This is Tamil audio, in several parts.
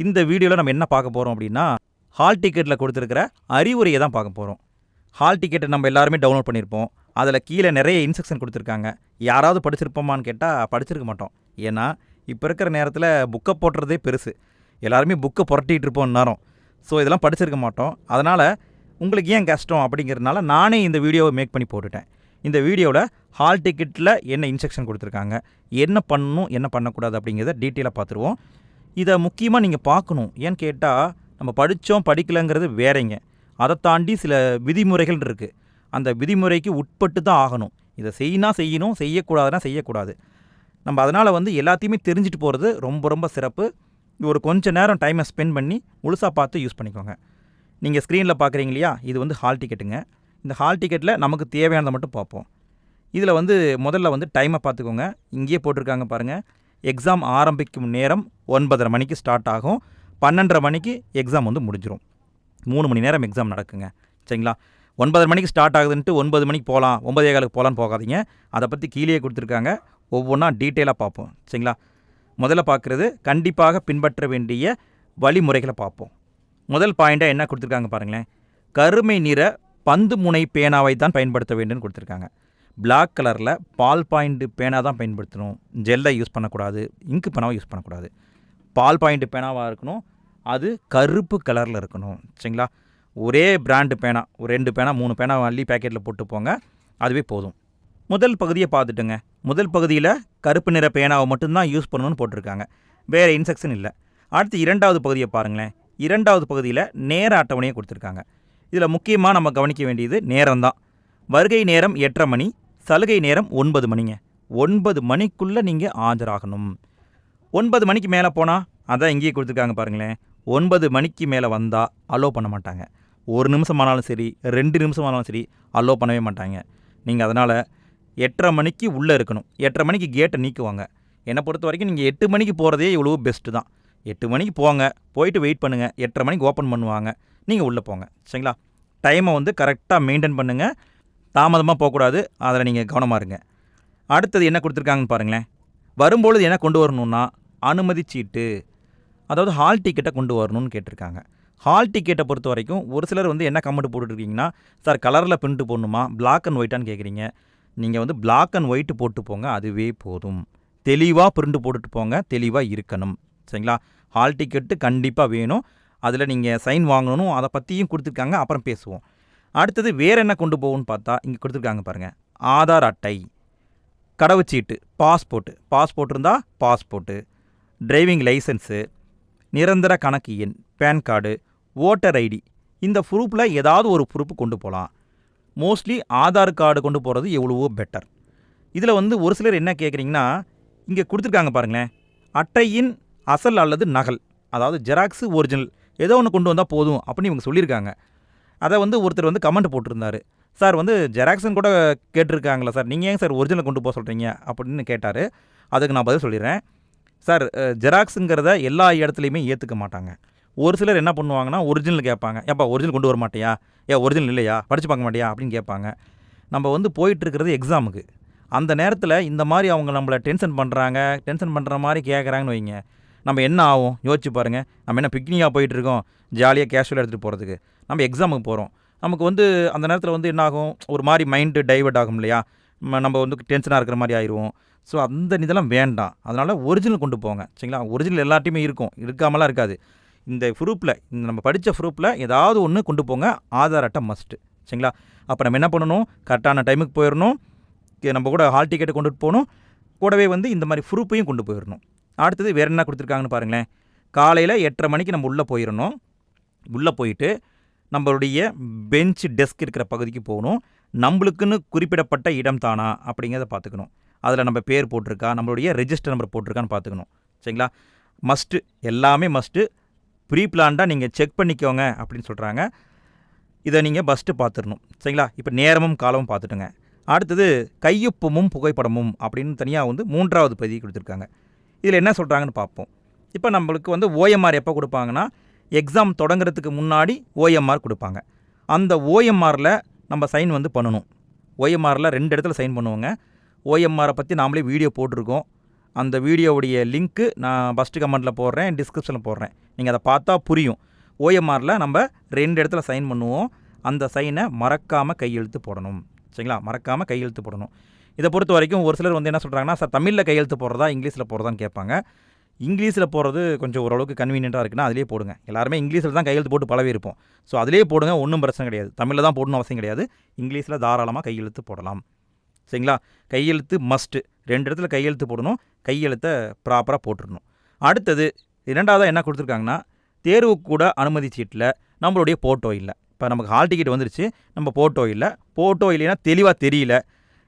இந்த வீடியோவில் நம்ம என்ன பார்க்க போகிறோம் அப்படின்னா ஹால் டிக்கெட்டில் கொடுத்துருக்கிற அறிவுரையை தான் பார்க்க போகிறோம் ஹால் டிக்கெட்டை நம்ம எல்லாருமே டவுன்லோட் பண்ணியிருப்போம் அதில் கீழே நிறைய இன்ஸ்ட்ரக்ஷன் கொடுத்துருக்காங்க. யாராவது படிச்சிருப்போமான்னு கேட்டால் படிச்சிருக்க மாட்டோம். ஏன்னா இப்போ இருக்கிற நேரத்தில் புக்கை போட்டுறதே பெருசு. எல்லாருமே புக்கை புரட்டிகிட்டு இருப்போம் நேரம். ஸோ இதெல்லாம் படிச்சிருக்க மாட்டோம். அதனால் உங்களுக்கு ஏன் கஷ்டம் அப்படிங்கிறதுனால நானே இந்த வீடியோவை மேக் பண்ணி போட்டுட்டேன். இந்த வீடியோவில் ஹால் டிக்கெட்டில் என்ன இன்ஸ்ட்ரக்ஷன் கொடுத்துருக்காங்க என்ன பண்ணணும் என்ன பண்ணக்கூடாது அப்படிங்கிறத டீட்டெயிலாக பார்த்துருவோம். இதை முக்கியமாக நீங்கள் பார்க்கணும். ஏன்னு கேட்டால் நம்ம படித்தோம் படிக்கலைங்கிறது வேறைங்க. அதை தாண்டி சில விதிமுறைகள் இருக்குது அந்த விதிமுறைக்கு உட்பட்டு தான் ஆகணும். இதை செய்யினா செய்யணும் செய்யக்கூடாதுன்னா செய்யக்கூடாது. நம்ம அதனால் வந்து எல்லாத்தையுமே தெரிஞ்சுட்டு போகிறது ரொம்ப ரொம்ப சிறப்பு. ஒரு கொஞ்ச நேரம் டைமை ஸ்பெண்ட் பண்ணி முழுசாக பார்த்து யூஸ் பண்ணிக்கோங்க. நீங்கள் ஸ்க்ரீனில் பார்க்குறீங்க இல்லையா? இது வந்து ஹால் டிக்கெட்டுங்க இந்த ஹால் டிக்கெட்டில் நமக்கு தேவையானதை மட்டும் பார்ப்போம். இதில் வந்து முதல்ல வந்து டைமை பார்த்துக்கோங்க. இங்கேயே போட்டிருக்காங்க பாருங்கள் எக்ஸாம் ஆரம்பிக்கும் நேரம் ஒன்பதரை மணிக்கு ஸ்டார்ட் ஆகும். பன்னெண்டரை மணிக்கு எக்ஸாம் வந்து முடிஞ்சிடும் மூணு மணி நேரம் எக்ஸாம் நடக்குங்க. சரிங்களா? ஒன்பதரை மணிக்கு ஸ்டார்ட் ஆகுதுன்ட்டு ஒன்பது மணிக்கு போகலாம் ஒன்பதே காலுக்கு போகலான்னு போகாதீங்க. அதை பற்றி கீழே கொடுத்துருக்காங்க. ஒவ்வொன்றா டீட்டெயிலாக பார்ப்போம். சரிங்களா? முதல்ல பார்க்குறது கண்டிப்பாக பின்பற்ற வேண்டிய வழிமுறைகளை பார்ப்போம். முதல் பாயிண்ட்டாக என்ன கொடுத்துருக்காங்க பாருங்களேன். கருமை நிற பந்து முனை பேனாவை தான் பயன்படுத்த வேண்டும்னு கொடுத்துருக்காங்க. பிளாக் கலரில் பால் பாயிண்ட் பேனா தான் பயன்படுத்தணும். ஜெல்லை யூஸ் பண்ணக்கூடாது. இங்கு பேனாவை யூஸ் பண்ணக்கூடாது. பால் பாயிண்ட் பேனாவாக இருக்கணும். அது கருப்பு கலரில் இருக்கணும். சரிங்களா? ஒரே பிராண்டு பேனா ஒரு ரெண்டு பேனா மூணு பேனா அள்ளி பேக்கெட்டில் போட்டு போங்க. அதுவே போதும். முதல் பகுதியை பார்த்துட்டுங்க. முதல் பகுதியில் கருப்பு நிற பேனாவை மட்டும்தான் யூஸ் பண்ணணும்னு போட்டிருக்காங்க. வேறு இன்ஸ்ட்ரக்ஷன் இல்லை. அடுத்து இரண்டாவது பகுதியை பாருங்களேன். இரண்டாவது பகுதியில் நேர அட்டவணையை கொடுத்துருக்காங்க. இதில் முக்கியமாக நம்ம கவனிக்க வேண்டியது நேரம் தான் வருகை நேரம் எட்டரை மணி சலுகை நேரம் ஒன்பது மணிங்க. ஒன்பது மணிக்குள்ளே நீங்கள் ஆஜராகணும். ஒன்பது மணிக்கு மேலே போனால் அதான் இங்கேயே கொடுத்துருக்காங்க பாருங்களேன். ஒன்பது மணிக்கு மேலே வந்தால் அலோவ் பண்ண மாட்டாங்க. ஒரு நிமிஷம் ஆனாலும் சரி ரெண்டு நிமிஷம் ஆனாலும் சரி அலோவ் பண்ணவே மாட்டாங்க. நீங்கள் அதனால் எட்டரை மணிக்கு உள்ளே இருக்கணும். எட்டரை மணிக்கு கேட்டை நீக்குவாங்க. என்னை பொறுத்த வரைக்கும் நீங்கள் எட்டு மணிக்கு போகிறதே இவ்வளோ பெஸ்ட்டு தான். எட்டு மணிக்கு போங்க போயிட்டு வெயிட் பண்ணுங்கள் எட்டரை மணிக்கு ஓப்பன் பண்ணுவாங்க. நீங்கள் உள்ளே போங்க. சரிங்களா? டைமை வந்து கரெக்டாக மெயின்டைன் பண்ணுங்கள் தாமதமாக போகக்கூடாது. அதில் நீங்கள் கவனமாக இருங்க. அடுத்தது என்ன கொடுத்துருக்காங்கன்னு பாருங்களேன். வரும்பொழுது என்ன கொண்டு வரணுன்னா அனுமதி சீட்டு அதாவது ஹால் டிக்கெட்டை கொண்டு வரணும்னு கேட்டிருக்காங்க. ஹால் டிக்கெட்டை பொறுத்த வரைக்கும் ஒரு சிலர் வந்து என்ன கமெண்ட் போட்டுருக்கீங்கன்னா சார் கலரில் பிரிண்ட் போடணுமா? பிளாக் அண்ட் ஒயிட்டான்னு கேட்குறீங்க நீங்கள் வந்து பிளாக் அண்ட் ஒயிட்டு போட்டு போங்க அதுவே போதும். தெளிவாக பிரிண்ட் போட்டுட்டு போங்க தெளிவாக இருக்கணும். சரிங்களா? ஹால் டிக்கெட்டு கண்டிப்பாக வேணும். அதில் நீங்கள் சைன் வாங்கணும் அதை பற்றியும் கொடுத்துருக்காங்க அப்புறம் பேசுவோம். அடுத்தது வேறு என்ன கொண்டு போகும்னு பார்த்தா இங்கே கொடுத்துருக்காங்க பாருங்கள் ஆதார் அட்டை கடவுச்சீட்டு பாஸ்போர்ட்டு பாஸ்போர்ட் இருந்தால் பாஸ்போர்ட்டு டிரைவிங் லைசன்ஸு நிரந்தர கணக்கு எண் பேன் கார்டு ஓட்டர் ஐடி இந்த ப்ரூஃபில் ஏதாவது ஒரு ப்ரூஃப் கொண்டு போகலாம் மோஸ்ட்லி ஆதார் கார்டு கொண்டு போகிறது எவ்வளவோ பெட்டர். இதில் வந்து ஒரு சிலர் என்ன கேட்குறீங்கன்னா இங்கே கொடுத்துருக்காங்க பாருங்களேன். அட்டையின் அசல் அல்லது நகல் அதாவது ஜெராக்ஸு ஒரிஜினல் ஏதோ ஒன்று கொண்டு வந்தால் போதும் அப்படின்னு இவங்க சொல்லியிருக்காங்க. அதை வந்து ஒருத்தர் வந்து கமெண்ட் போட்டிருந்தாரு. சார் வந்து ஜெராக்ஸன் கூட கேட்டிருக்காங்களா சார்? நீங்கள் ஏன் சார் ஒரிஜினல் கொண்டு போக சொல்கிறீங்க அப்படின்னு கேட்டார். அதுக்கு நான் பதில் சொல்லிடுறேன். சார் ஜெராக்ஸுங்கிறத எல்லா இடத்துலையுமே ஏற்றுக்க மாட்டாங்க. ஒரு சிலர் என்ன பண்ணுவாங்கன்னா ஒரிஜினல் கேட்பாங்க. ஏப்பா ஒரிஜினல் கொண்டு வர மாட்டியா? ஏன் ஒரிஜினல் இல்லையா? படித்து பார்க்க மாட்டியா? அப்படின்னு கேட்பாங்க. நம்ம வந்து போயிட்டுருக்கிறது எக்ஸாமுக்கு அந்த நேரத்தில் இந்த மாதிரி அவங்க நம்மளை டென்ஷன் பண்ணுறாங்க டென்ஷன் பண்ணுற மாதிரி கேட்குறாங்கன்னு வைங்க. நம்ம என்ன ஆகும்? யோசிச்சு பாருங்கள் நம்ம என்ன பிக்னிக்காக போயிட்டுருக்கோம் ஜாலியாக கேஷுவலாக எடுத்துகிட்டு போகிறதுக்கு நம்ம எக்ஸாமுக்கு போகிறோம் நமக்கு வந்து அந்த நேரத்தில் வந்து என்ன ஆகும் ஒரு மாதிரி மைண்டு டைவர்ட் ஆகும் இல்லையா? நம்ம வந்து டென்ஷனாக இருக்கிற மாதிரி ஆயிடுவோம் ஸோ அந்த இதெல்லாம் வேண்டாம். அதனால் ஒரிஜினல் கொண்டு போங்க. சரிங்களா? ஒரிஜினல் எல்லாத்தையுமே இருக்கும். இருக்காமலாம் இருக்காது. இந்த ப்ரூஃபில் இந்த நம்ம படித்த ப்ரூஃபில் ஏதாவது ஒன்று கொண்டு போங்க. ஆதார் அட்டை மஸ்ட்டு சரிங்களா? அப்போ நம்ம என்ன பண்ணணும்? கரெக்டான டைமுக்கு போயிடணும். நம்ம கூட ஹால் டிக்கெட்டை கொண்டுட்டு போகணும். கூடவே வந்து இந்த மாதிரி ப்ரூஃபையும் கொண்டு போயிடணும். அடுத்தது வேறு என்ன கொடுத்துருக்காங்கன்னு பாருங்களேன். காலையில் எட்டரை மணிக்கு நம்ம உள்ளே போயிடணும். உள்ளே போயிட்டு நம்மளுடைய பெஞ்ச் டெஸ்க் இருக்கிற பகுதிக்கு போகணும். நம்மளுக்குன்னு குறிப்பிடப்பட்ட இடம் தானா? அப்படிங்கிறத பார்த்துக்கணும். அதில் நம்ம பேர் போட்டிருக்கா நம்மளுடைய ரெஜிஸ்டர் நம்பர் போட்டிருக்கான்னு பார்த்துக்கணும். சரிங்களா? மஸ்ட்டு எல்லாமே மஸ்ட்டு ப்ரீ பிளான்டாக நீங்கள் செக் பண்ணிக்கோங்க அப்படின்னு சொல்கிறாங்க இதை நீங்கள் ஃபஸ்ட்டு பார்த்துடணும். சரிங்களா? இப்போ நேரமும் காலமும் பார்த்துட்டுங்க. அடுத்தது கையொப்பமும் புகைப்படமும் அப்படின்னு தனியாக வந்து மூன்றாவது பகுதி கொடுத்துருக்காங்க. இதில் என்ன சொல்கிறாங்கன்னு பார்ப்போம். இப்போ நம்மளுக்கு வந்து ஓஎம்ஆர் எப்போ கொடுப்பாங்கன்னா எக்ஸாம் தொடங்குறதுக்கு முன்னாடி ஓஎம்ஆர் கொடுப்பாங்க. அந்த ஓஎம்ஆரில் நம்ம சைன் வந்து பண்ணணும். ஓஎம்ஆரில் ரெண்டு இடத்துல சைன் பண்ணுவோங்க. ஓஎம்ஆரை பற்றி நாமளே வீடியோ போட்டிருக்கோம். அந்த வீடியோவுடைய லிங்க்கு நான் ஃபஸ்ட்டு கமெண்ட்டில் போடுறேன் டிஸ்கிரிப்ஷனில் போடுறேன். நீங்கள் அதை பார்த்தா புரியும். ஓஎம்ஆரில் நம்ம ரெண்டு இடத்துல சைன் பண்ணுவோம். அந்த சைனை மறக்காமல் கையெழுத்து போடணும். சரிங்களா? மறக்காமல் கையெழுத்து போடணும். இதை பொறுத்த வரைக்கும் ஒரு சிலர் வந்து என்ன சொல்கிறாங்கன்னா சார் தமிழில் கையெழுத்து போடுறதா இங்கிலீஷில் போடுறதான்னு கேட்பாங்க. இங்கிலீஷில் போடுறது கொஞ்சம் ஓரளவுக்கு கன்வீனியண்ட்டாக இருக்குன்னா அதிலே போடுங்க. எல்லாருமே இங்கிலீஷில் தான் கையெழுத்து போட்டு பழவே இருப்போம் ஸோ அதிலே போடுங்க ஒன்றும் பிரச்சனை கிடையாது. தமிழில் தான் போடணும் அவசியம் கிடையாது. இங்கிலீஷில் தாராளமாக கையெழுத்து போடலாம். சரிங்களா? கையெழுத்து மஸ்ட்டு ரெண்டு இடத்துல கையெழுத்து போடணும். கையெழுத்தை ப்ராப்பராக போட்டுடணும் அடுத்தது இரண்டாவதாக என்ன கொடுத்துருக்காங்கன்னா தேர்வு கூட அனுமதி சீட்டில் நம்மளுடைய ஃபோட்டோ இல்லை. இப்போ நமக்கு ஹால் டிக்கெட் வந்துருச்சு. நம்ம ஃபோட்டோ இல்லை. ஃபோட்டோ இல்லைன்னா தெளிவாக தெரியல.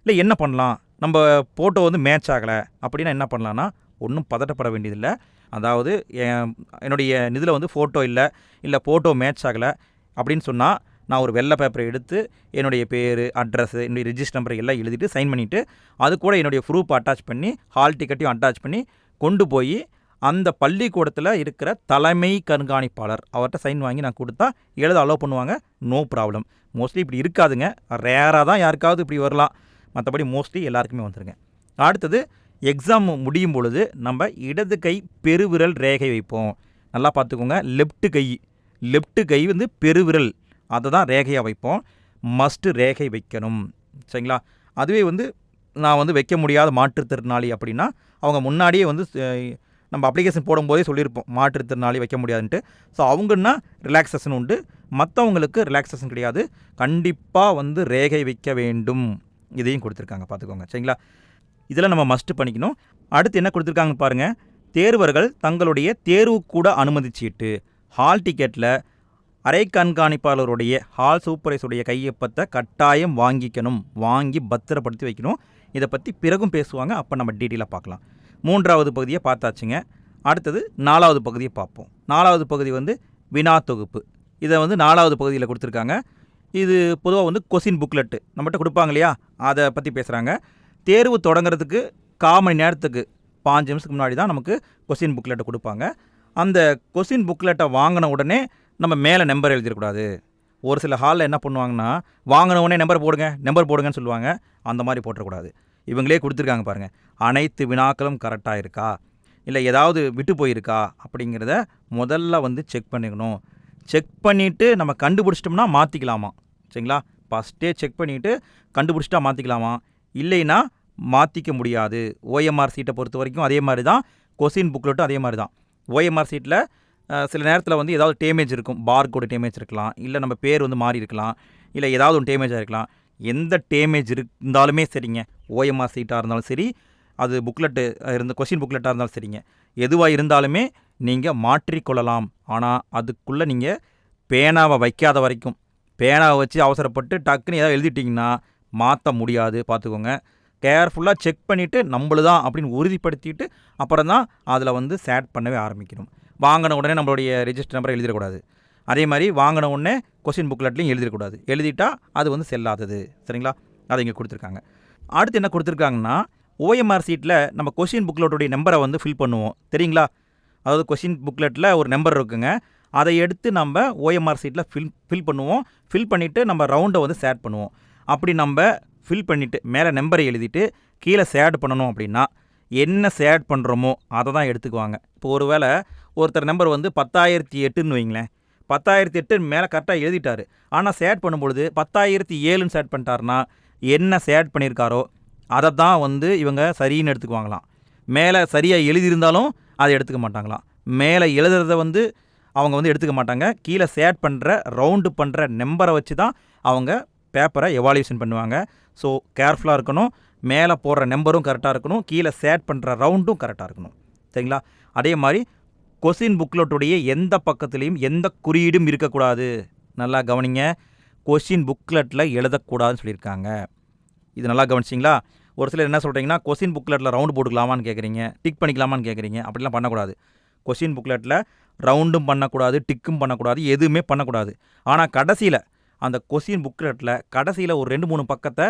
இல்லை என்ன பண்ணலாம்? நம்ம ஃபோட்டோ வந்து மேட்ச் ஆகலை. அப்படின்னா என்ன பண்ணலான்னா ஒன்றும் பதட்டப்பட வேண்டியதில்லை. அதாவது என் என்னுடைய இதில் வந்து ஃபோட்டோ இல்லை. இல்லை ஃபோட்டோ மேட்ச் ஆகலை. அப்படின்னு சொன்னால் நான் ஒரு வெள்ளை பேப்பரை எடுத்து என்னுடைய பேர் அட்ரஸ் என்னுடைய ரிஜிஸ்டர் நம்பர் எல்லாம் எழுதிட்டு சைன் பண்ணிவிட்டு அது கூட என்னுடைய ப்ரூஃப் அட்டாச் பண்ணி ஹால் டிக்கெட்டையும் அட்டாச் பண்ணி கொண்டு போய் அந்த பள்ளிக்கூடத்தில் இருக்கிற தலைமை கண்காணிப்பாளர் அவர்கிட்ட சைன் வாங்கி நான் கொடுத்தா எழுத அலோவ் பண்ணுவாங்க. நோ ப்ராப்ளம் மோஸ்ட்லி இப்படி இருக்காதுங்க. ரேராக தான் யாருக்காவது இப்படி வரலாம். மற்றபடி மோஸ்ட்லி எல்லாருக்குமே வந்துருங்க. அடுத்தது எக்ஸாம் முடியும் பொழுது நம்ம இடது கை பெருவிரல் ரேகை வைப்போம். நல்லா பார்த்துக்கோங்க. லெஃப்ட்டு கை. லெஃப்ட்டு கை வந்து பெருவிரல். அதை தான் ரேகையாக வைப்போம். மஸ்ட்டு ரேகை வைக்கணும். சரிங்களா? அதுவே வந்து நான் வந்து வைக்க முடியாத மாற்றுத்திறனாளி அப்படின்னா அவங்க முன்னாடியே வந்து நம்ம அப்ளிகேஷன் போடும்போதே சொல்லியிருப்போம். மாற்றுத்திறனாளி வைக்க முடியாதுன்ட்டு. ஸோ அவங்கன்னா ரிலாக்ஸேஷன் உண்டு. மற்றவங்களுக்கு ரிலாக்ஸேஷன் கிடையாது. கண்டிப்பாக வந்து ரேகை வைக்க வேண்டும். இதையும் கொடுத்துருக்காங்க. பார்த்துக்கோங்க. சரிங்களா? இதில் நம்ம மஸ்ட்டு பண்ணிக்கணும். அடுத்து என்ன கொடுத்துருக்காங்க பாருங்கள் தேர்வர்கள் தங்களுடைய தேர்வுக்கூட அனுமதி சீட்டு ஹால் டிக்கெட்டில் அரை கண்காணிப்பாளருடைய ஹால் சூப்பரைஸுடைய கையொப்பத்தை கட்டாயம் வாங்கிக்கணும் வாங்கி பத்திரப்படுத்தி வைக்கணும். இதை பற்றி பிறகும் பேசுவாங்க அப்போ நம்ம டீட்டெயிலாக பார்க்கலாம். மூன்றாவது பகுதியை பார்த்தாச்சுங்க. அடுத்தது நாலாவது பகுதியை பார்ப்போம். நாலாவது பகுதி வந்து வினா தொகுப்பு. இதை வந்து நாலாவது பகுதியில் கொடுத்துருக்காங்க. இது பொதுவாக வந்து கொஸ்டின் புக்லெட்டு. நம்மகிட்ட கொடுப்பாங்க இல்லையா? அதை பற்றி பேசுகிறாங்க தேர்வு தொடங்குறதுக்கு கால் மணி நேரத்துக்கு பாஞ்சு நிமிஷத்துக்கு முன்னாடி தான் நமக்கு கொஸ்டின் புக்லெட்டை கொடுப்பாங்க. அந்த கொஸ்டின் புக்லெட்டை வாங்கின உடனே நம்ம மேலே நம்பர் எழுதிடக்கூடாது. ஒரு சில ஹாலில் என்ன பண்ணுவாங்கன்னா வாங்கினவுடனே நம்பர் போடுங்க நம்பர் போடுங்கன்னு சொல்லுவாங்க. அந்த மாதிரி போட்டுறக்கூடாது. இவங்களே கொடுத்துருக்காங்க பாருங்கள் அனைத்து வினாக்களும் கரெக்டாக இருக்கா? இல்லை ஏதாவது விட்டு போயிருக்கா? அப்படிங்கிறத முதல்ல வந்து செக் பண்ணிக்கணும். செக் பண்ணிவிட்டு நம்ம கண்டுபிடிச்சிட்டோம்னா மாற்றிக்கலாமா சரிங்களா? ஃபஸ்ட்டே செக் பண்ணிவிட்டு கண்டுபிடிச்சிட்டா மாற்றிக்கலாமா இல்லைன்னா மாற்றிக்க முடியாது. ஓஎம்ஆர் சீட்டை பொறுத்த வரைக்கும் அதே மாதிரி தான். கொஸ்டின் புக்லெட்டும் அதே மாதிரி தான். ஓஎம்ஆர் சீட்டில் சில நேரத்தில் வந்து ஏதாவது டேமேஜ் இருக்கும். பார் கோடு டேமேஜ் இருக்கலாம். இல்லை நம்ம பேர் வந்து மாறி இருக்கலாம். இல்லை ஏதாவது ஒன்று டேமேஜாக இருக்கலாம். எந்த டேமேஜ் இருந்தாலுமே சரிங்க. ஓஎம்ஆர் சீட்டாக இருந்தாலும் சரி அது புக்லெட்டு இருந்த கொஷின் புக்லெட்டாக இருந்தாலும் சரிங்க. எதுவாக இருந்தாலுமே நீங்கள் மாற்றிக்கொள்ளலாம் ஆனால் அதுக்குள்ளே நீங்கள் பேனாவை வைக்காத வரைக்கும் பேனாவை வச்சு அவசரப்பட்டு டக்குன்னு ஏதாவது எழுதிட்டிங்கன்னா மாற்ற முடியாது. பார்த்துக்கோங்க கேர்ஃபுல்லாக செக் பண்ணிவிட்டு நம்மளுதான் அப்படின்னு உறுதிப்படுத்திட்டு அப்புறம் தான் அதில் வந்து சேட் பண்ணவே ஆரம்பிக்கணும். வாங்கின உடனே நம்மளுடைய ரிஜிஸ்டர் நம்பரை எழுதிடக்கூடாது. அதே மாதிரி வாங்கின உடனே கொஸ்டின் புக்லெட்லையும் எழுதிடக்கூடாது. எழுதிட்டால் அது வந்து செல்லாதது சரிங்களா? அதை இங்கே கொடுத்துருக்காங்க. அடுத்து என்ன கொடுத்துருக்காங்கன்னா ஓஎம்ஆர் சீட்டில் நம்ம கொஸ்டின் புக்லெட்டுடைய நம்பரை வந்து ஃபில் பண்ணுவோம். தெரியுங்களா? அதாவது கொஸ்டின் புக்லெட்டில் ஒரு நம்பர் இருக்குங்க. அதை எடுத்து நம்ம ஓஎம்ஆர் சீட்டில் ஃபில் ஃபில் பண்ணுவோம். ஃபில் பண்ணிவிட்டு நம்ம ரவுண்டை வந்து சேட் பண்ணுவோம். அப்படி நம்ம ஃபில் பண்ணிவிட்டு மேலே நம்பரை எழுதிட்டு கீழே சேட் பண்ணணும் அப்படின்னா என்ன சேட் பண்ணுறோமோ அதை தான் எடுத்துக்குவாங்க. இப்போ ஒருவேளை ஒருத்தர் நம்பர் வந்து பத்தாயிரத்தி எட்டுன்னு வைங்களேன். பத்தாயிரத்தி எட்டு மேலே கரெக்டாக எழுதிட்டாரு. ஆனால் சேட் பண்ணும்பொழுது பத்தாயிரத்தி ஏழுன்னு சேட் பண்ணிட்டாருன்னா என்ன சேட் பண்ணியிருக்காரோ அதை தான் வந்து இவங்க சரின்னு எடுத்துக்குவாங்களாம். மேலே சரியாக எழுதியிருந்தாலும் அதை எடுத்துக்க மாட்டாங்களாம். மேலே எழுதுறத வந்து அவங்க வந்து எடுத்துக்க மாட்டாங்க. கீழே சேட் பண்ணுற ரவுண்டு பண்ணுற நம்பரை வச்சு தான் அவங்க பேப்பரை எவால்யூஷன் பண்ணுவாங்க. ஸோ கேர்ஃபுல்லாக இருக்கணும். மேலே போடுற நம்பரும் கரெக்டாக இருக்கணும். கீழே சேட் பண்ணுற ரவுண்டும் கரெக்டாக இருக்கணும். சரிங்களா? அதே மாதிரி கொஸ்டின் புக்லெட்டுடைய எந்த பக்கத்துலேயும் எந்த குறியீடும் இருக்கக்கூடாது. நல்லா கவனிங்க. கொஸ்டின் புக்லெட்டில் எழுதக்கூடாதுன்னு சொல்லியிருக்காங்க. இது நல்லா கவனிச்சிங்களா? ஒரு சிலர் என்ன சொல்கிறீங்கன்னா கொஸ்டின் புக்லெட்டில் ரவுண்டு போட்டுக்கலாமான்னு கேட்குறீங்க டிக் பண்ணிக்கலாமான்னு கேட்குறீங்க அப்படிலாம் பண்ணக்கூடாது. கொஸ்டின் புக்லெட்டில் ரவுண்டும் பண்ணக்கூடாது டிக்கும் பண்ணக்கூடாது எதுவுமே பண்ணக்கூடாது. ஆனால் கடைசியில் அந்த கொஸ்டின் புக்லெட்டில் கடைசியில் ஒரு ரெண்டு மூணு பக்கத்தை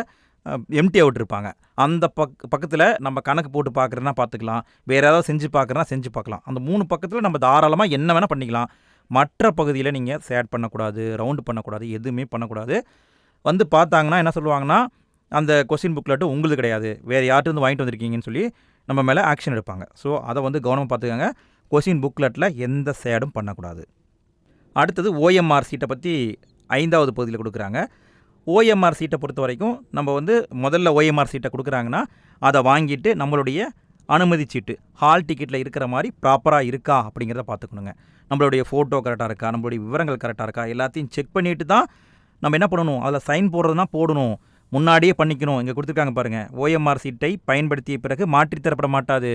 எம்டி அவுட் இருப்பாங்க. அந்த பக் பக்கத்தில் நம்ம கணக்கு போட்டு பார்க்குறதுனா பார்த்துக்கலாம் வேறு ஏதாவது செஞ்சு பார்க்குறனா செஞ்சு பார்க்கலாம் அந்த மூணு பக்கத்தில் நம்ம தாராளமாக என்ன வேணால் பண்ணிக்கலாம். மற்ற பகுதியில் நீங்கள் சேட் பண்ணக்கூடாது ரவுண்டு பண்ணக்கூடாது எதுவுமே பண்ணக்கூடாது. வந்து பார்த்தாங்கன்னா என்ன சொல்லுவாங்கன்னா அந்த கொஸ்டின் புக்லெட்டு உங்களுது கிடையாது. வேறு யார்கிட்ட வாங்கிட்டு வந்திருக்கீங்கன்னு சொல்லி நம்ம மேலே ஆக்ஷன் எடுப்பாங்க. ஸோ அதை வந்து கவனமாக பார்த்துக்கோங்க கொஷின் புக்லெட்டில் எந்த சேடும் பண்ணக்கூடாது. அடுத்தது ஓஎம்ஆர் சீட்டை பற்றி ஐந்தாவது பகுதியில் கொடுக்குறாங்க. ஓஎம்ஆர் சீட்டை பொறுத்த வரைக்கும் நம்ம வந்து முதல்ல ஓஎம்ஆர் சீட்டை கொடுக்குறாங்கன்னா அதை வாங்கிட்டு நம்மளுடைய அனுமதி சீட்டு ஹால் டிக்கெட்டில் இருக்கிற மாதிரி ப்ராப்பராக இருக்கா அப்படிங்கிறத பார்த்துக்கணுங்க. நம்மளுடைய ஃபோட்டோ கரெக்டாக இருக்கா நம்மளுடைய விவரங்கள் கரெக்டாக இருக்கா எல்லாத்தையும் செக் பண்ணிட்டு தான் நம்ம என்ன பண்ணணும்? அதில் சைன் போடுறதுனா போடணும். முன்னாடியே பண்ணிக்கணும். இங்கே கொடுத்துருக்காங்க பாருங்கள் ஓஎம்ஆர் சீட்டை பயன்படுத்திய பிறகு மாற்றித்தரப்பட மாட்டாது.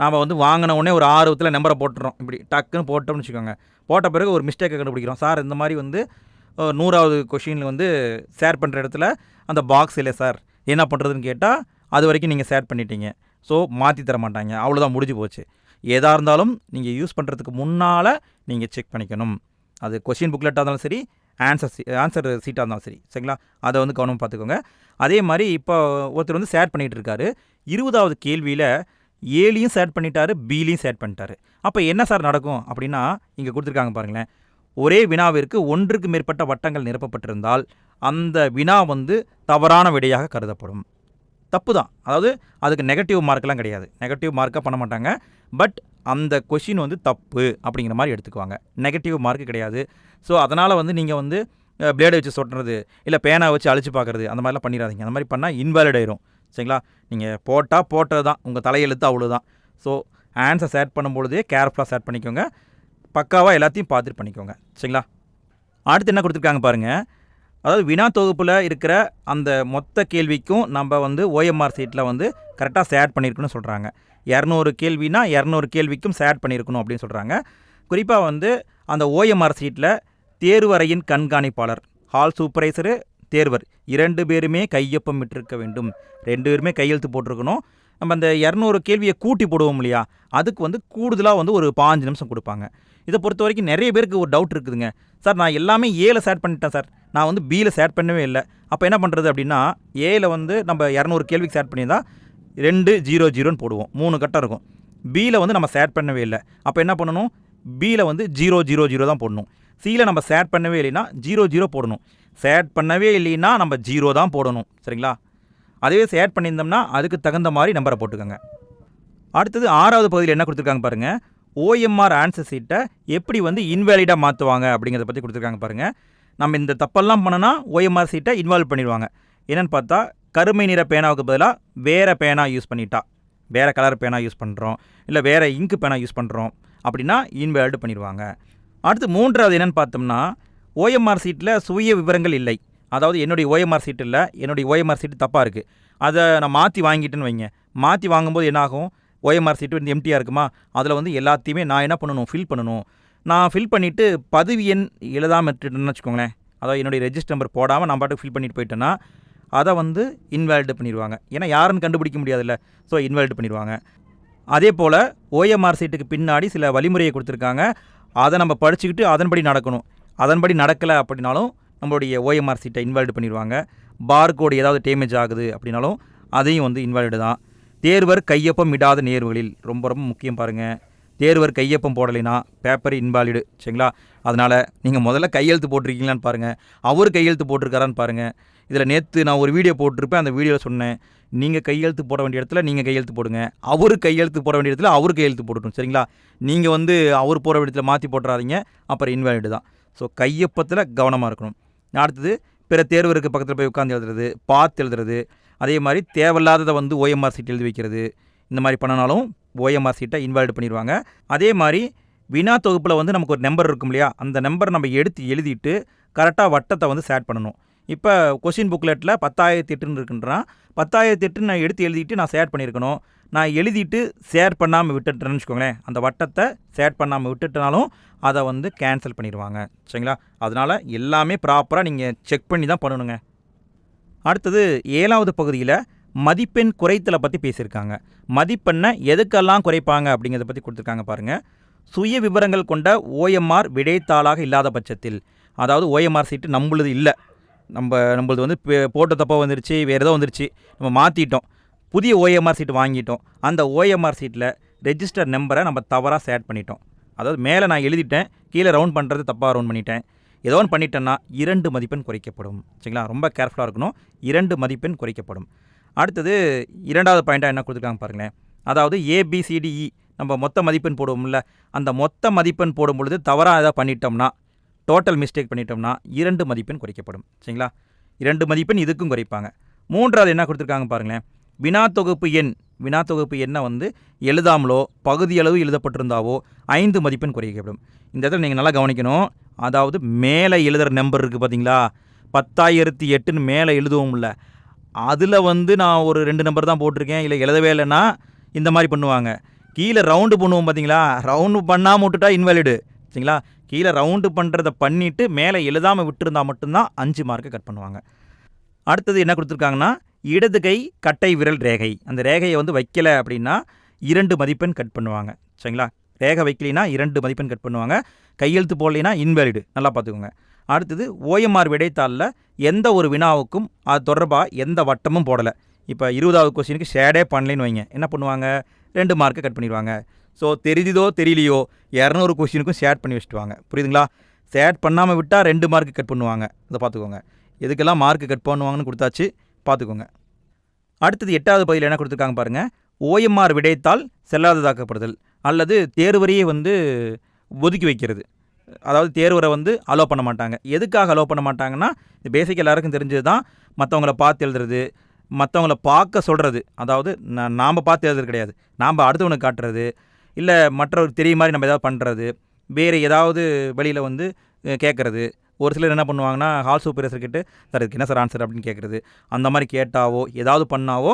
நாம் வந்து வாங்கின உடனே ஒரு ஆர்வத்தில் நம்பரை போட்டுறோம். இப்படி டக்குன்னு போட்டோம்னு வச்சுக்கோங்க. போட்ட பிறகு ஒரு மிஸ்டேக்கை கண்டுபிடிக்கிறோம். சார் இந்த மாதிரி வந்து நூறாவது கொஷினில் வந்து ஷேர் பண்ணுற இடத்துல அந்த பாக்ஸ் இல்லை சார் என்ன பண்ணுறதுன்னு கேட்டால் அது வரைக்கும் நீங்கள் ஷேர் பண்ணிட்டீங்க. ஸோ மாற்றி தர மாட்டாங்க. அவ்வளோதான் முடிஞ்சு போச்சு. எதாக இருந்தாலும் நீங்கள் யூஸ் பண்ணுறதுக்கு முன்னால் நீங்கள் செக் பண்ணிக்கணும். அது கொஷின் புக்லெட்டாக இருந்தாலும் சரி ஆன்சர் சீ ஆன்சர் சீட்டாக இருந்தாலும் சரி சரிங்களா? அதை வந்து கவனம் பார்த்துக்கோங்க அதே மாதிரி இப்போ ஒருத்தர் வந்து ஷேர் பண்ணிகிட்டு இருக்காரு. இருபதாவது கேள்வியில் ஏலையும் சேட் பண்ணிட்டாரு பிலையும் சேட் பண்ணிட்டாரு. அப்போ என்ன சார் நடக்கும் அப்படின்னா இங்கே கொடுத்துருக்காங்க பாருங்களேன். ஒரே வினாவிற்கு ஒன்றுக்கு மேற்பட்ட வட்டங்கள் நிரப்பப்பட்டிருந்தால் அந்த வினா வந்து தவறான விடையாக கருதப்படும். தப்பு தான் அதாவது அதுக்கு நெகட்டிவ் மார்க்கெலாம் கிடையாது. நெகட்டிவ் மார்க்காக பண்ண மாட்டாங்க. பட் அந்த கொஷின் வந்து தப்பு அப்படிங்கிற மாதிரி எடுத்துக்குவாங்க. நெகட்டிவ் மார்க் கிடையாது. ஸோ அதனால் வந்து நீங்கள் வந்து பிளேடை வச்சு சொட்டுறது இல்லை பேனை வச்சு அழிச்சு பார்க்குறது அந்த மாதிரிலாம் பண்ணிடாதீங்க. அந்த மாதிரி பண்ணால் இன்வாலிட் ஆயிரும். சரிங்களா? நீங்கள் போட்டால் போட்டது தான் உங்கள் தலையெழுத்து அவ்வளோதான் ஸோ ஆன்சர் சேட் பண்ணும்பொழுதே கேர்ஃபுல்லாக சேட் பண்ணிக்கோங்க. பக்காவாக எல்லாத்தையும் பார்த்துட்டு பண்ணிக்கோங்க. சரிங்களா? அடுத்து என்ன கொடுத்துருக்காங்க பாருங்கள் அதாவது வினா தொகுப்பில் இருக்கிற அந்த மொத்த கேள்விக்கும் நம்ம வந்து ஓஎம்ஆர் சீட்டில் வந்து கரெக்டாக சேட் பண்ணியிருக்குன்னு சொல்கிறாங்க இரநூறு கேள்வினா இரநூறு கேள்விக்கும் சேட் பண்ணியிருக்கணும் அப்படின்னு சொல்கிறாங்க குறிப்பாக வந்து அந்த ஓஎம்ஆர் சீட்டில் தேர்வறையின் கண்காணிப்பாளர் ஹால் சூப்பர்வைசரு தேர்வர் இரண்டு பேருமே கையொப்பம் விட்டிருக்க வேண்டும். ரெண்டு பேருமே கையெழுத்து போட்டிருக்கணும். நம்ம அந்த இரநூறு கேள்வியை கூட்டி போடுவோம் இல்லையா? அதுக்கு வந்து கூடுதலாக வந்து ஒரு பாஞ்சு நிமிஷம் கொடுப்பாங்க. இதை பொறுத்த வரைக்கும் நிறைய பேருக்கு ஒரு டவுட் இருக்குதுங்க. சார் நான் எல்லாமே ஏல சேட் பண்ணிட்டேன் சார் நான் வந்து பியில் சேட் பண்ணவே இல்லை. அப்போ என்ன பண்ணுறது அப்படின்னா ஏல வந்து நம்ம இரநூறு கேள்விக்கு சேட் பண்ணியிருந்தா ரெண்டு ஜீரோ ஜீரோன்னு போடுவோம். மூணு கட்டம் இருக்கும். பியில் வந்து நம்ம சேட் பண்ணவே இல்லை. அப்போ என்ன பண்ணணும்? பியில் வந்து ஜீரோ ஜீரோ ஜீரோ தான் போடணும். சியில் நம்ம சேட் பண்ணவே இல்லைன்னா ஜீரோ ஜீரோ போடணும். சேட் பண்ணவே இல்லைன்னா நம்ம ஜீரோ தான் போடணும். சரிங்களா? அதுவே சேட் பண்ணியிருந்தோம்னா அதுக்கு தகுந்த மாதிரி நம்பரை போட்டுக்கோங்க. அடுத்தது ஆறாவது பகுதியில் என்ன கொடுத்துருக்காங்க பாருங்கள் ஓஎம்ஆர் ஆன்சர் சீட்டை எப்படி வந்து இன்வேலிடாக மாற்றுவாங்க அப்படிங்கிறத பற்றி கொடுத்துருக்காங்க பாருங்கள் நம்ம இந்த தப்பெல்லாம் பண்ணனா ஓஎம்ஆர் சீட்டை இன்வால்வ் பண்ணிடுவாங்க. என்னென்னு பார்த்தா கருமை நிற பேனாவுக்கு பதிலாக வேறு பேனா யூஸ் பண்ணிட்டா. வேறு கலர் பேனா யூஸ் பண்ணுறோம் இல்லை வேறு இங்கு பேனா யூஸ் பண்ணுறோம் அப்படின்னா இன்வேலிட் பண்ணிடுவாங்க. அடுத்து மூன்றாவது என்னென்னு பார்த்தோம்னா ஓஎம்ஆர் சீட்டில் சுய விவரங்கள் இல்லை. அதாவது என்னுடைய ஓஎம்ஆர் சீட்டு இல்லை என்னுடைய ஓஎம்ஆர் சீட்டு தப்பாக இருக்குது அதை நான் மாற்றி வாங்கிட்டேன்னு வைங்க. மாற்றி வாங்கும்போது என்னாகும்? ஓஎம்ஆர் சீட்டு வந்து எம்டியாக இருக்குமா? அதில் வந்து எல்லாத்தையுமே நான் என்ன பண்ணணும்? ஃபில் பண்ணணும். நான் ஃபில் பண்ணிவிட்டு பதவி எண் எழுதாமல் விட்டுட்டேன்னு வச்சுக்கோங்களேன். அதாவது என்னுடைய ரெஜிஸ்டர் நம்பர் போடாமல் நான் பாட்டுக்கு ஃபில் பண்ணிட்டு போயிட்டேன்னா அதை வந்து இன்வாலிட் பண்ணிடுவாங்க. ஏன்னா யாருன்னு கண்டுபிடிக்க முடியாதுல்ல. ஸோ இன்வாலிட் பண்ணிடுவாங்க. அதே போல் ஓஎம்ஆர் சீட்டுக்கு பின்னாடி சில வழிமுறையை கொடுத்துருக்காங்க. அதை நம்ம படிச்சுக்கிட்டு அதன்படி நடக்கணும். அதன்படி நடக்கலை அப்படின்னாலும் நம்மளுடைய ஓஎம்ஆர் சீட்டை இன்வாலிட் பண்ணிடுவாங்க. பார்கோடு ஏதாவது டேமேஜ் ஆகுது அப்படின்னாலும் அதையும் வந்து இன்வாலிடு தான். தேர்வர் கையொப்பம் இடாத நேர்வுகளில் ரொம்ப ரொம்ப முக்கியம் பாருங்கள் தேர்வர் கையொப்பம் போடலைன்னா பேப்பர் இன்வாலிடு சரிங்களா? அதனால் நீங்கள் முதல்ல கையெழுத்து போட்டிருக்கீங்களான்னு பாருங்கள் அவர் கையெழுத்து போட்டிருக்காரான்னு பாருங்கள் இதில் நேற்று நான் ஒரு வீடியோ போட்டிருப்பேன் அந்த வீடியோவில் சொன்னேன். நீங்கள் கையெழுத்து போட வேண்டிய இடத்துல நீங்கள் கையெழுத்து போடுங்க. அவர் கையெழுத்து போட வேண்டிய இடத்துல அவர் கையெழுத்து போடட்டும் சரிங்களா? நீங்கள் வந்து அவர் போகிற இடத்துல மாற்றி போட்டுறாதீங்க. அப்புறம் இன்வாலிடு தான். ஸோ கையொப்பத்தில் கவனமாக இருக்கணும். அடுத்தது பிற தேர்வருக்கு பக்கத்தில் போய் உட்காந்து எழுதுறது பார்த்து எழுதுறது அதே மாதிரி தேவையில்லாததை வந்து ஓஎம்ஆர் சீட் எழுதி வைக்கிறது இந்த மாதிரி பண்ணனாலும் ஓஎம்ஆர் சீட்டை இன்வாலிட் பண்ணிடுவாங்க. அதே மாதிரி வினா தொகுப்பில் வந்து நமக்கு ஒரு நம்பர் இருக்கும் இல்லையா? அந்த நம்பரை நம்ம எடுத்து எழுதிட்டு கரெக்டாக வட்டத்தை வந்து சேட் பண்ணணும். இப்போ கொஷின் புக்லெட்டில் பத்தாயிரத்தி எட்டுன்னு இருக்குன்றான். பத்தாயிரத்தி எட்டுன்னு நான் எடுத்து எழுதிட்டு நான் சேட் பண்ணியிருக்கணும். நான் எழுதிட்டு ஷேர் பண்ணாமல் விட்டுட்டேன்னு வச்சுக்கோங்களேன். அந்த வட்டத்தை சேட் பண்ணாமல் விட்டுட்டனாலும் அதை வந்து கேன்சல் பண்ணிடுவாங்க. சரிங்களா? அதனால் எல்லாமே ப்ராப்பராக நீங்கள் செக் பண்ணி தான் பண்ணணுங்க. அடுத்தது ஏழாவது பகுதியில் மதிப்பெண் குறைத்தலை பற்றி பேசியிருக்காங்க. மதிப்பெண்ணை எதுக்கெல்லாம் குறைப்பாங்க அப்படிங்கிறத பற்றி கொடுத்துருக்காங்க பாருங்கள் சுய விவரங்கள் கொண்ட ஓஎம்ஆர் விடைத்தாளாக இல்லாத பட்சத்தில் அதாவது ஓஎம்ஆர் சீட்டு நம்மளுது இல்லை. நம்ம நம்மளது வந்து போட்ட தப்பாக வந்துருச்சு வேறு ஏதோ வந்துருச்சு நம்ம மாற்றிட்டோம் புதிய ஓஎம்ஆர் சீட் வாங்கிட்டோம். அந்த ஓஎம்ஆர் சீட்டில் ரெஜிஸ்டர் நம்பரை நம்ம தவறாக சேட் பண்ணிட்டோம். அதாவது மேலே நான் எழுதிட்டேன் கீழே ரவுண்ட் பண்ணுறது தப்பாக ரவுண்ட் பண்ணிட்டேன். ஏதோ ஒன்று பண்ணிட்டேன்னா இரண்டு மதிப்பெண் குறைக்கப்படும். சரிங்களா? ரொம்ப கேர்ஃபுல்லாக இருக்கணும். இரண்டு மதிப்பெண் குறைக்கப்படும். அடுத்தது இரண்டாவது பாயிண்ட்டாக என்ன கொடுத்துருக்காங்க பாருங்களேன். அதாவது ஏபிசிடிஇ e நம்ம மொத்த மதிப்பெண் போடுவோம்ல அந்த மொத்த மதிப்பெண் போடும் பொழுது தவறாக ஏதாவது பண்ணிட்டோம்னா டோட்டல் மிஸ்டேக் பண்ணிட்டோம்னா இரண்டு மதிப்பெண் குறைக்கப்படும். சரிங்களா? இரண்டு மதிப்பெண் இதுக்கும் குறைப்பாங்க. மூன்றாவது என்ன கொடுத்துருக்காங்க பாருங்களேன். வினா தொகுப்பு எண் வினா தொகுப்பு எண்ணை வந்து எழுதாமலோ பகுதியளவு எழுதப்பட்டிருந்தாவோ ஐந்து மதிப்பெண் குறைக்கப்படும். இந்த இடத்துல நீங்கள் நல்லா கவனிக்கணும். அதாவது மேலே எழுதுகிற நம்பர் இருக்குது பார்த்தீங்களா பத்தாயிரத்தி எட்டுன்னு மேலே எழுதுவோம்ல. அதில் வந்து நான் ஒரு ரெண்டு நம்பர் தான் போட்டிருக்கேன். இல்லை எழுதவே இல்லைன்னா இந்த மாதிரி பண்ணுவாங்க. கீழே ரவுண்டு பண்ணுவோம் பார்த்தீங்களா ரவுண்டு பண்ணாமல் விட்டுட்டா இன்வாலிடு சரிங்களா? கீழே ரவுண்டு பண்ணுறத பண்ணிவிட்டு மேலே எழுதாமல் விட்டுருந்தா மட்டும்தான் அஞ்சு மார்க்கை கட் பண்ணுவாங்க. அடுத்தது என்ன கொடுத்துருக்காங்கன்னா இடது கை கட்டை விரல் ரேகை. அந்த ரேகையை வந்து வைக்கல அப்படின்னா இரண்டு மதிப்பெண் கட் பண்ணுவாங்க. சரிங்களா? ரேகை வைக்கலினா இரண்டு மதிப்பெண் கட் பண்ணுவாங்க. கையெழுத்து போடலைன்னா இன்வேலிடு நல்லா பார்த்துக்கோங்க. அடுத்தது ஓஎம்ஆர் விடைத்தாளில் எந்த ஒரு வினாவுக்கும் அது தொடர்பாக எந்த வட்டமும் போடலை. இப்போ இருபதாவது கொஸ்டினுக்கு ஷேடே பண்ணலைன்னு வைங்க. என்ன பண்ணுவாங்க? ரெண்டு மார்க்கை கட் பண்ணிடுவாங்க. ஸோ தெரிஞ்சுதோ தெரியலையோ இரநூறு கொஸ்டினுக்கும் ஷேட் பண்ணி வச்சுட்டுவாங்க. புரியுதுங்களா? ஷேட் பண்ணாமல் விட்டால் ரெண்டு மார்க்கு கட் பண்ணுவாங்க. இதை பார்த்துக்கோங்க. எதுக்கெல்லாம் மார்க்கு கட் பண்ணுவாங்கன்னு கொடுத்தாச்சு? பார்த்துக்கோங்க. அடுத்தது எட்டாவது பகுதியில் என்ன கொடுத்துருக்காங்க பாருங்கள் ஓஎம்ஆர் விடைத்தால் செல்லாததாக்கப்படுதல் அல்லது தேர்வரையே வந்து ஒதுக்கி வைக்கிறது. அதாவது தேர்வரை வந்து அலோ பண்ண மாட்டாங்க. எதுக்காக அலோ பண்ண மாட்டாங்கன்னா இது பேசிக் எல்லாருக்கும் தெரிஞ்சது தான் மற்றவங்கள பார்த்து எழுதுறது மற்றவங்கள பார்க்க சொல்கிறது அதாவது நாம் பார்த்து எழுதுறது கிடையாது. நாம் அடுத்தவனுக்கு காட்டுறது இல்லை மற்றவருக்கு தெரிய மாதிரி நம்ம ஏதாவது பண்ணுறது வேறு ஏதாவது வெளியில் வந்து கேட்குறது. ஒரு சிலர் என்ன பண்ணுவாங்கன்னா ஹால் சூப்பர்வைசர் கிட்ட சார் இதுக்கு என்ன சார் ஆன்சர் அப்படின்னு கேட்குறது. அந்த மாதிரி கேட்டாவோ ஏதாவது பண்ணாவோ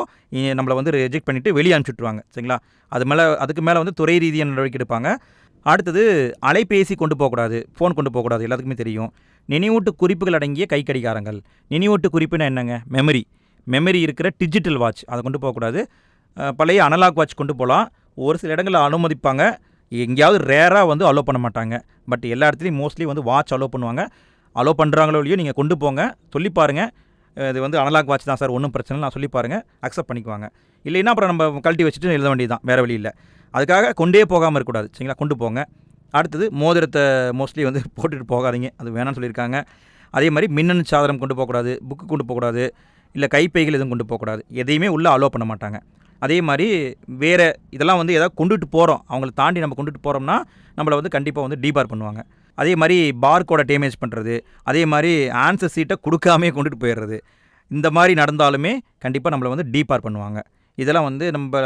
நம்மளை வந்து ரிஜெக்ட் பண்ணிவிட்டு வெளியே அனுப்பிச்சுட்ருவாங்க சரிங்களா? அது மேலே அதுக்கு மேலே வந்து துறை ரீதியான நடவடிக்கை எடுப்பாங்க. அடுத்தது அலைபேசி கொண்டு போகக்கூடாது ஃபோன் கொண்டு போகக்கூடாது எல்லாத்துக்குமே தெரியும். நினைவூட்டு குறிப்புகள் அடங்கிய கை கடிகாரங்கள். நினைவூட்டு குறிப்புன்னா என்னங்க? மெமரி மெமரி இருக்கிற டிஜிட்டல் வாட்ச் அதை கொண்டு போகக்கூடாது. பழைய அனலாக் வாட்ச் கொண்டு போகலாம். ஒரு சில இடங்களில் அனுமதிப்பாங்க. எங்கேயாவது ரேராக வந்து அலோவ் பண்ண மாட்டாங்க. பட் எல்லா இடத்துலையும் மோஸ்ட்லி வந்து வாட்ச் அலோவ் பண்ணுவாங்க. அலோவ் பண்ணுறாங்களோ இல்லையோ நீங்கள் கொண்டு போங்க. சொல்லி பாருங்கள் இது வந்து அனலாக் வாட்ச் தான் சார் ஒன்றும் பிரச்சனை இல்லை. நான் சொல்லி பாருங்கள் அக்செப்ட் பண்ணிக்குவாங்க. இல்லைன்னா அப்புறம் நம்ம கழட்டி வச்சுட்டு எழுத வேண்டியது தான் வேறு வழி இல்லை. அதுக்காக கொண்டே போகாமல் இருக்கக்கூடாது. சரிங்களா? கொண்டு போங்க. அடுத்தது மோதிரத்தை மோஸ்ட்லி வந்து போட்டுட்டு போகாதீங்க. அது வேணாம்னு சொல்லியிருக்காங்க. அதே மாதிரி மின்னணு சாதனம் கொண்டு போகக்கூடாது. புக்கு கொண்டு போகக்கூடாது. இல்லை கைப்பைகள் எதுவும் கொண்டு போகக்கூடாது. எதையுமே உள்ளே அலோவ் பண்ண மாட்டாங்க. அதே மாதிரி வேறு இதெல்லாம் வந்து ஏதாவது கொண்டுட்டு போகிறோம் அவங்கள தாண்டி நம்ம கொண்டுட்டு போகிறோம்னா நம்மளை வந்து கண்டிப்பாக வந்து டீபார் பண்ணுவாங்க. அதே மாதிரி பார்க்கோட டேமேஜ் பண்ணுறது அதே மாதிரி ஆன்சர் சீட்டை கொடுக்காமே கொண்டுட்டு போயிடுறது. இந்த மாதிரி நடந்தாலுமே கண்டிப்பாக நம்மளை வந்து டீபார் பண்ணுவாங்க. இதெல்லாம் வந்து நம்ம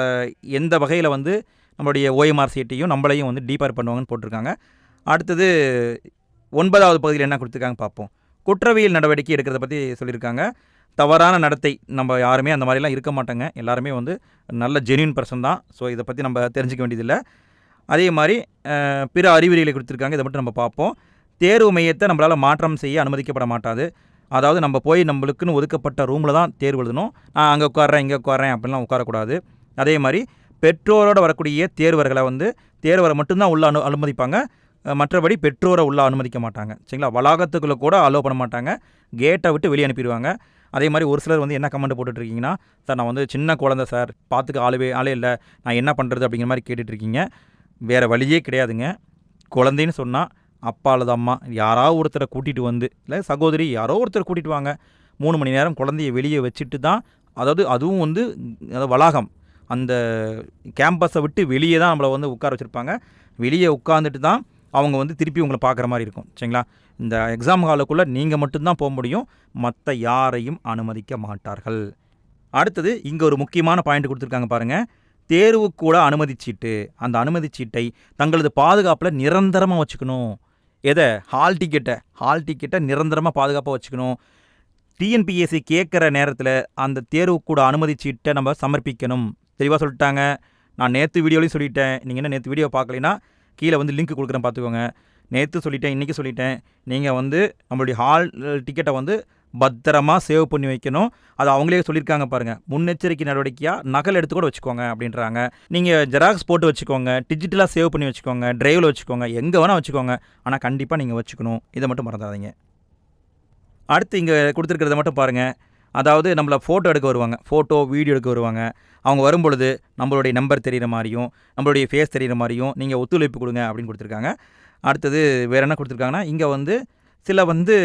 எந்த வகையில் வந்து நம்மளுடைய ஓஎம்ஆர் சீட்டையும் நம்மளையும் வந்து டீபார் பண்ணுவாங்கன்னு போட்டிருக்காங்க. அடுத்தது ஒன்பதாவது பகுதியில் என்ன கொடுத்துருக்காங்க பார்ப்போம். குற்றவியல் நடவடிக்கை எடுக்கிறத பற்றி சொல்லியிருக்காங்க. தவறான நடத்தை நம்ம யாருமே அந்த மாதிரிலாம் இருக்க மாட்டோங்க. எல்லாருமே வந்து நல்ல ஜென்யூன் பர்சன் தான். ஸோ இதை பற்றி நம்ம தெரிஞ்சுக்க வேண்டியதில்லை. அதே மாதிரி பிற அறிவுரைகளை கொடுத்துருக்காங்க. இதை மட்டும் நம்ம பார்ப்போம். தேர்வு மையத்தை நம்மளால் மாற்றம் செய்ய அனுமதிக்கப்பட மாட்டாது. அதாவது நம்ம போய் நம்மளுக்குன்னு ஒதுக்கப்பட்ட ரூமில் தான் தேர்வு எழுதணும். நான் அங்கே உட்காறேன் இங்கே உட்காறேன் அப்படிலாம் உட்காரக்கூடாது. அதே மாதிரி பெற்றோரோட வரக்கூடிய தேர்வர்களை வந்து தேர்வரை மட்டும்தான் உள்ள அனு அனுமதிப்பாங்க. மற்றபடி பெற்றோரை உள்ள அனுமதிக்க மாட்டாங்க. சரிங்களா? வளாகத்துக்குள்ளே கூட அலோவ் பண்ண மாட்டாங்க. கேட்டை விட்டு வெளியே அனுப்பிடுவாங்க. அதே மாதிரி ஒரு சிலர் வந்து என்ன கமெண்ட் போட்டுட்ருக்கீங்கன்னா சார் நான் வந்து சின்ன குழந்தை சார். பார்த்துக்க ஆளுவே ஆளே இல்லை. நான் என்ன பண்ணுறது அப்படிங்கிற மாதிரி கேட்டுட்ருக்கீங்க. வேறு வழியே கிடையாதுங்க. குழந்தைன்னு சொன்னால் அப்பா அல்லது அம்மா யாராவது ஒருத்தரை கூட்டிகிட்டு வந்து இல்லை சகோதரி யாரோ ஒருத்தரை கூட்டிகிட்டு வாங்க. மூணு மணி நேரம் குழந்தைய வெளியே வச்சுட்டு தான் அதாவது அதுவும் வந்து அதாவது வளாகம். அந்த கேம்பஸை விட்டு வெளியே தான் நம்மளை வந்து உட்கார வச்சுருப்பாங்க. வெளியே உட்காந்துட்டு தான் அவங்க வந்து திருப்பி உங்களை பார்க்குற மாதிரி இருக்கும். சரிங்களா? இந்த எக்ஸாம் ஹாலுக்குள்ளே நீங்கள் மட்டும்தான் போக முடியும். மற்ற யாரையும் அனுமதிக்க மாட்டார்கள். அடுத்தது இங்கே ஒரு முக்கியமான பாயிண்ட் கொடுத்துருக்காங்க பாருங்கள் தேர்வு கூட அனுமதி சீட்டு அந்த அனுமதி சீட்டை தங்களது பாதுகாப்பில் நிரந்தரமாக வச்சுக்கணும். எதை? ஹால் டிக்கெட்டை. ஹால் டிக்கெட்டை நிரந்தரமாக பாதுகாப்பாக வச்சுக்கணும். டிஎன்பிஎஸ்சி கேட்குற நேரத்தில் அந்த தேர்வுக்கூட அனுமதி சீட்டை நம்ம சமர்ப்பிக்கணும். தெளிவாக சொல்லிட்டாங்க. நான் நேற்று வீடியோலையும் சொல்லிட்டேன். நீங்கள் என்ன நேற்று வீடியோ பார்க்கலைன்னா கீழே வந்து லிங்க் கொடுக்குறேன் பார்த்துக்கோங்க. நேற்று சொல்லிட்டேன் இன்றைக்கி சொல்லிட்டேன். நீங்கள் வந்து நம்மளுடைய ஹால் டிக்கெட்டை வந்து பத்திரமா சேவ் பண்ணி வைக்கணும். அது அவங்களே சொல்லியிருக்காங்க பாருங்கள் முன்னெச்சரிக்கை நடவடிக்கையாக நகல் எடுத்து கூட வச்சுக்கோங்க அப்படின்றாங்க. நீங்கள் ஜெராக்ஸ் போட்டு வச்சுக்கோங்க. டிஜிட்டலாக சேவ் பண்ணி வச்சுக்கோங்க. ட்ரைவில் வச்சுக்கோங்க. எங்கே வேணால் வச்சுக்கோங்க. ஆனால் கண்டிப்பாக நீங்கள் வச்சுக்கணும். இதை மட்டும் மறந்துடாதீங்க. அடுத்து இங்கே கொடுத்துருக்கிறத மட்டும் பாருங்கள் அதாவது நம்மளை ஃபோட்டோ எடுக்க வருவாங்க. ஃபோட்டோ வீடியோ எடுக்க வருவாங்க. அவங்க வரும்பொழுது நம்மளுடைய நம்பர் தெரிகிற மாதிரியும் நம்மளுடைய ஃபேஸ் தெரிகிற மாதிரியும் நீங்கள் ஒத்துழைப்பு கொடுங்க அப்படின்னு கொடுத்துருக்காங்க. அடுத்தது வேறு என்ன கொடுத்துருக்காங்கன்னா இங்கே வந்து சில வந்து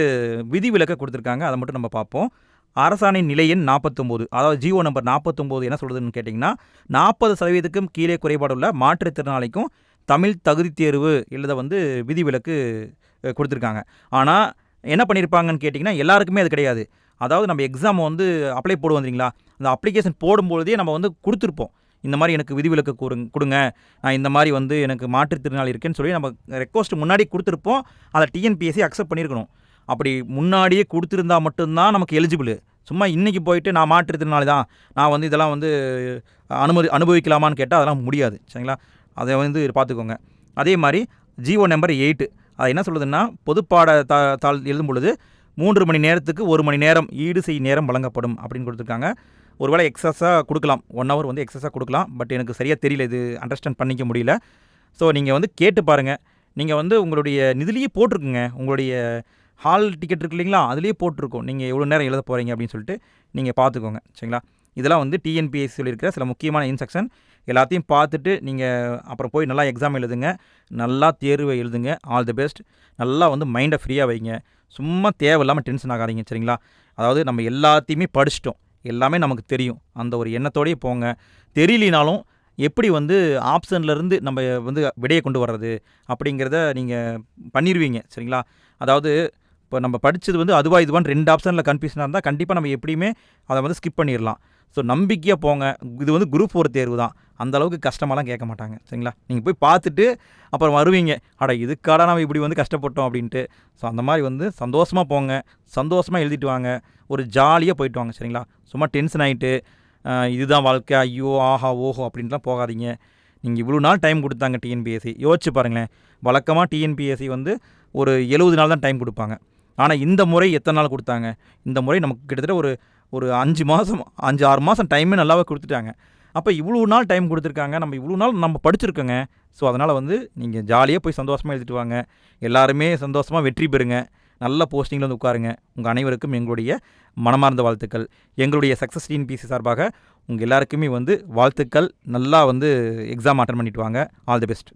விதிவிலக்கை கொடுத்துருக்காங்க. அதை மட்டும் நம்ம பார்ப்போம். அரசாணை நிலை எண் நாற்பத்தொம்போது அதாவது ஜிஓ நம்பர் நாற்பத்தொம்போது என்ன சொல்கிறதுன்னு கேட்டிங்கன்னா நாற்பது சதவீதத்துக்கும் கீழே குறைபாடுள்ள மாற்றுத்திறனாளிக்கும் தமிழ் தகுதி தேர்வு எழுத வந்து விதிவிலக்கு கொடுத்துருக்காங்க. ஆனால் என்ன பண்ணியிருப்பாங்கன்னு கேட்டிங்கன்னா எல்லாருக்குமே அது கிடையாது. அதாவது நம்ம எக்ஸாம் வந்து அப்ளை போடுவோம் இல்லைங்களா அந்த அப்ளிகேஷன் போடும்பொழுதே நம்ம வந்து கொடுத்துருப்போம். இந்த மாதிரி எனக்கு விதிவிலக்கு கொடுங்க கொடுங்க. நான் இந்த மாதிரி வந்து எனக்கு மாற்றுத்திறனாளி இருக்கேன்னு சொல்லி நம்ம ரெக்வஸ்ட் முன்னாடி கொடுத்துருப்போம். அதை டிஎன்பிஎஸ்சி அக்செப்ட் பண்ணியிருக்கணும் அப்படி முன்னாடியே கொடுத்துருந்தா மட்டும்தான் நமக்கு எலிஜிபிள் சும்மா இன்றைக்கி போயிட்டு நான் மாற்றுத்திறனாளி தான். நான் வந்து இதெல்லாம் வந்து அனுமதி அனுபவிக்கலாமான்னு கேட்டால் அதெல்லாம் முடியாது. சரிங்களா? அதை வந்து பார்த்துக்கோங்க. அதே மாதிரி ஜிஓ நம்பர் எயிட்டு அது என்ன சொல்லுதுன்னா பொதுப்பாட தா தாள் எழுதும் பொழுது மூன்று மணி நேரத்துக்கு ஒரு மணி நேரம் ஈடு செய் நேரம் வழங்கப்படும் அப்படின்னு கொடுத்துருக்காங்க. ஒருவேளை எக்ஸஸாக கொடுக்கலாம். ஒன் ஹவர் வந்து எக்ஸஸாக கொடுக்கலாம். பட் எனக்கு சரியாக தெரியல இது அண்டர்ஸ்டாண்ட் பண்ணிக்க முடியல. ஸோ நீங்கள் வந்து கேட்டு பாருங்கள் நீங்கள் வந்து உங்களுடைய நிதிலேயே போட்டிருக்குங்க. உங்களுடைய ஹால் டிக்கெட் இருக்கு இல்லைங்களா? அதுலேயே போட்டிருக்கோம். நீங்கள் எவ்வளோ நேரம் எழுத போகிறீங்க அப்படின்னு சொல்லிட்டு நீங்கள் பார்த்துக்கோங்க. சரிங்களா? இதெல்லாம் வந்து டிஎன்பிஎஸ்சியில் சொல்லியிருக்கிற சில முக்கியமான இன்ஸ்ட்ரக்ஷன் எல்லாத்தையும் பார்த்துட்டு நீங்கள் அப்புறம் போய் நல்லா எக்ஸாம் எழுதுங்க. நல்லா தேர்வை எழுதுங்க. ஆல் தி பெஸ்ட் நல்லா வந்து மைண்டை ஃப்ரீயாக வைங்க. சும்மா தேவையில்லாமல் டென்ஷன் ஆகாதீங்க. சரிங்களா? அதாவது நம்ம எல்லாத்தையுமே படிச்சிட்டோம். எல்லாமே நமக்கு தெரியும். அந்த ஒரு எண்ணத்தோடயே போங்க. தெரியலினாலும் எப்படி வந்து ஆப்ஷன்லேருந்து நம்ம வந்து விடையை கொண்டு வர்றது அப்படிங்கிறத நீங்கள் பண்ணிடுவீங்க சரிங்களா? அதாவது இப்போ நம்ம படித்தது வந்து அதுவா இதுவான்னு ரெண்டு ஆப்ஷனில் கன்ஃபியூஷனாக இருந்தால் கண்டிப்பாக நம்ம எப்படியுமே அதை வந்து ஸ்கிப் பண்ணிடலாம் ஸோ நம்பிக்கையாக போங்க. இது வந்து குரூப் ஒரு தேர்வு தான் அந்த அளவுக்கு கஷ்டமாலாம் கேட்க மாட்டாங்க. சரிங்களா? நீங்கள் போய் பார்த்துட்டு அப்புறம் வருவீங்க. அட இதுக்காட நம்ம இப்படி வந்து கஷ்டப்பட்டோம் அப்படின்ட்டு. ஸோ அந்த மாதிரி வந்து சந்தோஷமாக போங்க. சந்தோஷமாக எழுதிட்டு வாங்க. ஒரு ஜாலியாக போயிட்டு வாங்க. சரிங்களா? சும்மா டென்ஷன் ஆகிட்டு இதுதான் வாழ்க்கை. ஐயோ ஆஹா ஓஹோ அப்படின்ட்டுலாம் போகாதீங்க. நீங்கள் இவ்வளோ நாள் டைம் கொடுத்தாங்க டிஎன்பிஎஸ்சி யோசிச்சு பாருங்களேன். வழக்கமாக டிஎன்பிஎஸ்சி வந்து ஒரு எழுபது நாள் தான் டைம் கொடுப்பாங்க. ஆனால் இந்த முறை எத்தனை நாள் கொடுத்தாங்க? இந்த முறை நமக்கு கிட்டத்தட்ட ஒரு ஒரு அஞ்சு மாதம் அஞ்சு ஆறு மாதம் டைமே நல்லாவே கொடுத்துட்டாங்க. அப்போ இவ்வளோ நாள் டைம் கொடுத்துருக்காங்க. நம்ம இவ்வளோ நாள் நம்ம படிச்சிருக்கோங்க. ஸோ அதனால் வந்து நீங்கள் ஜாலியாக போய் சந்தோஷமாக எழுதிட்டு வாங்க. எல்லாருமே சந்தோஷமாக வெற்றி பெறுங்க. நல்ல போஸ்டிங்கில் வந்து உட்காருங்க. உங்கள் அனைவருக்கும் எங்களுடைய மனமார்ந்த வாழ்த்துக்கள். எங்களுடைய சக்ஸஸ் டிஎன்பிசி சார்பாக உங்கள் எல்லாருக்குமே வந்து வாழ்த்துக்கள். நல்லா வந்து எக்ஸாம் அட்டன் பண்ணிட்டு வாங்க. All the best